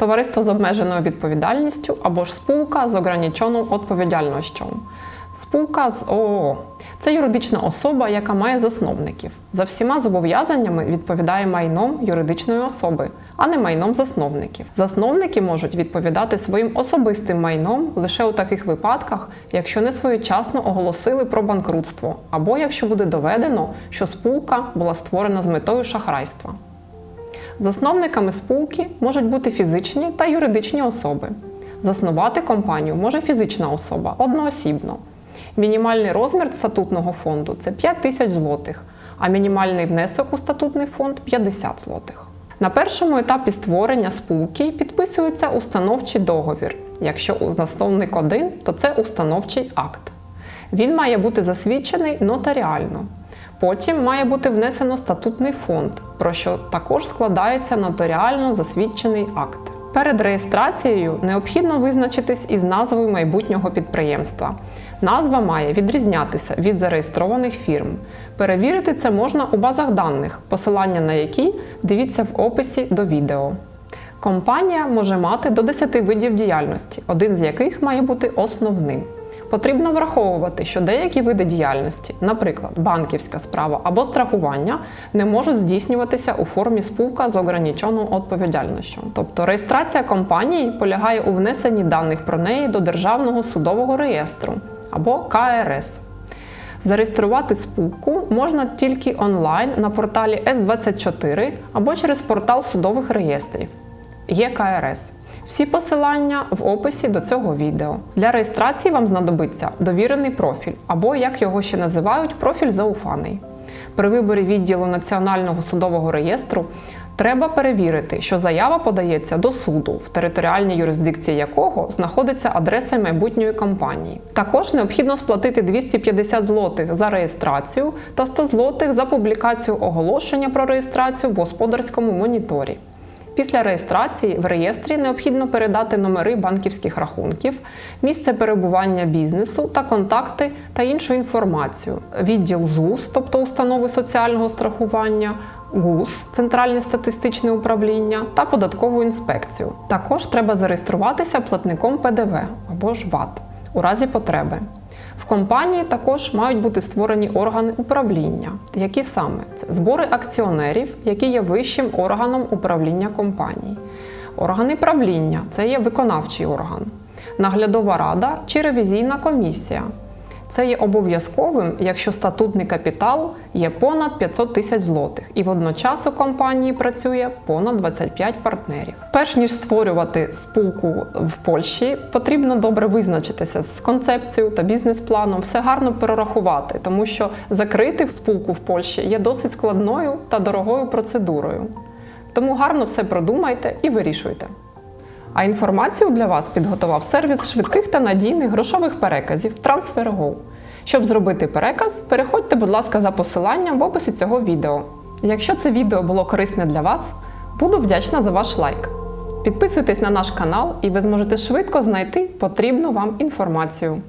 товариство з обмеженою відповідальністю або ж спілка з ограниченою відповідальністю. Спілка з ООО це юридична особа, яка має засновників. За всіма зобов'язаннями відповідає майном юридичної особи, а не майном засновників. Засновники можуть відповідати своїм особистим майном лише у таких випадках, якщо не своєчасно оголосили про банкрутство, або якщо буде доведено, що спілка була створена з метою шахрайства. Засновниками спілки можуть бути фізичні та юридичні особи. Заснувати компанію може фізична особа одноосібно. Мінімальний розмір статутного фонду це 5 тисяч злотих, а мінімальний внесок у статутний фонд 50 злотих. На першому етапі створення спілки підписується установчий договір. Якщо засновник один, то це установчий акт. Він має бути засвідчений нотаріально. Потім має бути внесено статутний фонд, про що також складається нотаріально засвідчений акт. Перед реєстрацією необхідно визначитись із назвою майбутнього підприємства. Назва має відрізнятися від зареєстрованих фірм. Перевірити це можна у базах даних, посилання на які дивіться в описі до відео. Компанія може мати до 10 видів діяльності, один з яких має бути основним. Потрібно враховувати, що деякі види діяльності, наприклад, банківська справа або страхування, не можуть здійснюватися у формі спілка з ограниченою відповідальністю. Тобто реєстрація компанії полягає у внесенні даних про неї до Державного судового реєстру або КРС. Зареєструвати спілку можна тільки онлайн на порталі С24 або через портал судових реєстрів ЄКРС. Всі посилання в описі до цього відео. Для реєстрації вам знадобиться довірений профіль, або, як його ще називають, профіль зауфаний. При виборі відділу Національного судового реєстру треба перевірити, що заява подається до суду, в територіальній юрисдикції якого знаходиться адреса майбутньої компанії. Також необхідно сплатити 250 злотих за реєстрацію та 100 злотих за публікацію оголошення про реєстрацію в господарському моніторі. Після реєстрації в реєстрі необхідно передати номери банківських рахунків, місце перебування бізнесу та контакти та іншу інформацію. Відділ ЗУС, тобто установи соціального страхування, ГУС Центральне статистичне управління та податкову інспекцію. Також треба зареєструватися платником ПДВ або ж ВАТ у разі потреби. В компанії також мають бути створені органи управління, які саме це збори акціонерів, які є вищим органом управління компанії. Органи правління це є виконавчий орган, наглядова рада чи ревізійна комісія. Це є обов'язковим, якщо статутний капітал є понад 500 тисяч злотих, і водночас у компанії працює понад 25 партнерів. Перш ніж створювати спілку в Польщі, потрібно добре визначитися з концепцією та бізнес-планом, все гарно перерахувати, тому що закрити спілку в Польщі є досить складною та дорогою процедурою. Тому гарно все продумайте і вирішуйте. А інформацію для вас підготував сервіс швидких та надійних грошових переказів TransferGo. Щоб зробити переказ, переходьте, будь ласка, за посиланням в описі цього відео. Якщо це відео було корисне для вас, буду вдячна за ваш лайк. Підписуйтесь на наш канал, і ви зможете швидко знайти потрібну вам інформацію.